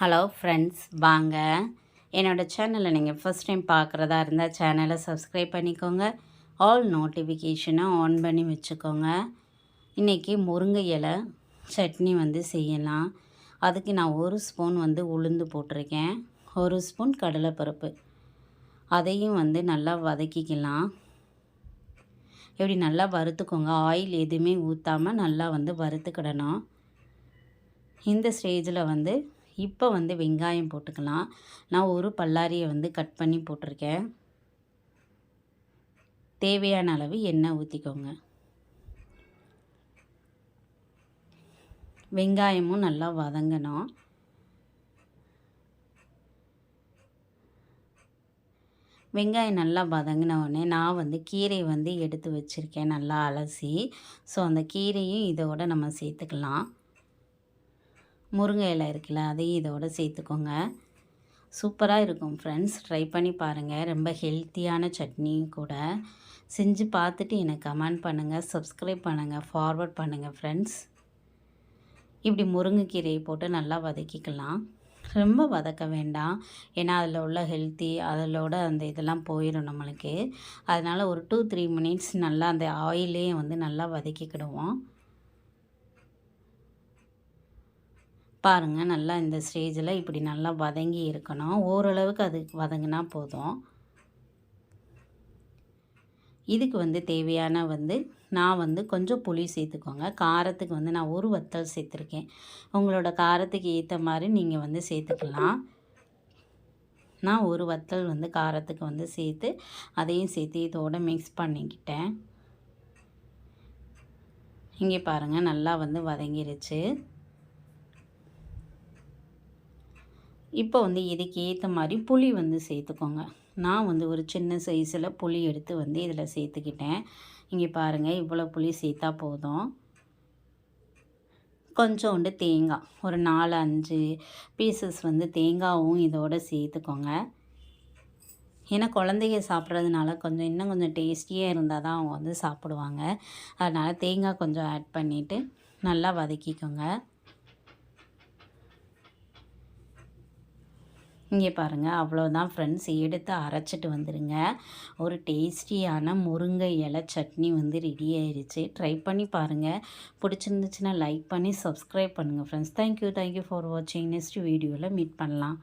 Hello friends வாங்க. என்னோடய சேனலை நீங்கள் ஃபஸ்ட் டைம் பார்க்குறதா இருந்தால் சேனலை சப்ஸ்கிரைப் பண்ணிக்கோங்க. ஆல் நோட்டிஃபிகேஷனை ஆன் பண்ணி வச்சுக்கோங்க. இன்றைக்கி முருங்கை இலை சட்னி வந்து செய்யலாம். அதுக்கு நான் ஒரு ஸ்பூன் வந்து உளுந்து போட்டிருக்கேன். ஒரு ஸ்பூன் கடலைப்பருப்பு. அதையும் வந்து நல்லா வதக்கிக்கலாம். இப்படி நல்லா வறுத்துக்கோங்க. ஆயில் எதுவுமே ஊற்றாமல் நல்லா வந்து வறுத்துக்கிடணும். இந்த ஸ்டேஜில் வந்து இப்போ வந்து வெங்காயம் போட்டுக்கலாம். நான் ஒரு பல்லாரியை வந்து கட் பண்ணி போட்டிருக்கேன். தேவையான அளவு எண்ணெய் ஊற்றிக்கோங்க வெங்காயமும் நல்லா வதங்கணும். வெங்காயம் நல்லா வதங்கினவுடனே நான் வந்து கீரையை வந்து எடுத்து வச்சுருக்கேன். நல்லா அலசி. ஸோ அந்த கீரையும் இதோட நம்ம சேர்த்துக்கலாம். முருங்கை இலை இருக்குல்ல அதையும் இதோடு சேர்த்துக்கோங்க. சூப்பராக இருக்கும் ஃப்ரெண்ட்ஸ் ட்ரை பண்ணி பாருங்கள் ரொம்ப ஹெல்த்தியான சட்னியும் கூட. செஞ்சு பார்த்துட்டு எனக்கு கமெண்ட் பண்ணுங்கள் சப்ஸ்கிரைப் பண்ணுங்கள் ஃபார்வர்ட் பண்ணுங்கள் ஃப்ரெண்ட்ஸ் இப்படி முருங்கைக்கீரையை போட்டு நல்லா வதக்கிக்கலாம். ரொம்ப வதக்க வேண்டாம். ஏன்னா அதில் உள்ள ஹெல்த்தி அதிலோட அந்த இதெல்லாம் போயிடும் நம்மளுக்கு. அதனால் ஒரு டூ த்ரீ மினிட்ஸ் நல்லா அந்த ஆயிலே வந்து நல்லா வதக்கிக்கிடுவோம். பாருங்கள் நல்லா இந்த ஸ்டேஜில் இப்படி நல்லா வதங்கி இருக்கணும். ஓரளவுக்கு அது வதங்கினா போதும். இதுக்கு வந்து தேவையான வந்து நான் வந்து கொஞ்சம் புளி சேர்த்துக்கோங்க. காரத்துக்கு வந்து நான் ஒரு வத்தல் சேர்த்துருக்கேன். உங்களோட காரத்துக்கு ஏற்ற மாதிரி நீங்கள் வந்து சேர்த்துக்கலாம். நான் ஒரு வத்தல் வந்து காரத்துக்கு வந்து சேர்த்து அதையும் சேர்த்து இதோடு மிக்ஸ் பண்ணிக்கிட்டேன். இங்கே பாருங்கள் நல்லா வந்து வதங்கிருச்சு. இப்போ வந்து இதுக்கு ஏற்ற மாதிரி புளி வந்து சேர்த்துக்கோங்க. நான் வந்து ஒரு சின்ன சைஸில் புளி எடுத்து வந்து இதில் சேர்த்துக்கிட்டேன். இங்கே பாருங்கள் இவ்வளோ புளி சேர்த்தா போதும். கொஞ்சோண்டு தேங்காய் ஒரு நாலு அஞ்சு பீசஸ் வந்து தேங்காயும் இதோடு சேர்த்துக்கோங்க. ஏன்னா குழந்தைங்க சாப்பிட்றதுனால கொஞ்சம் இன்னும் கொஞ்சம் டேஸ்டியாக இருந்தால் தான் அவங்க வந்து சாப்பிடுவாங்க. அதனால் தேங்காய் கொஞ்சம் ஆட் பண்ணிவிட்டு நல்லா வதக்கிக்கோங்க. இங்கே பாருங்கள் அவ்வளோதான் ஃப்ரெண்ட்ஸ் எடுத்து அரைச்சிட்டு வந்துடுங்க ஒரு டேஸ்டியான முருங்கை இலை சட்னி வந்து ரெடி ஆயிடுச்சு ட்ரை பண்ணி பாருங்கள் பிடிச்சிருந்துச்சுன்னா லைக் பண்ணி சப்ஸ்கிரைப் பண்ணுங்கள் friends thank you thank you for வாட்சிங் நெக்ஸ்ட் வீடியோவில் மீட் பண்ணலாம்.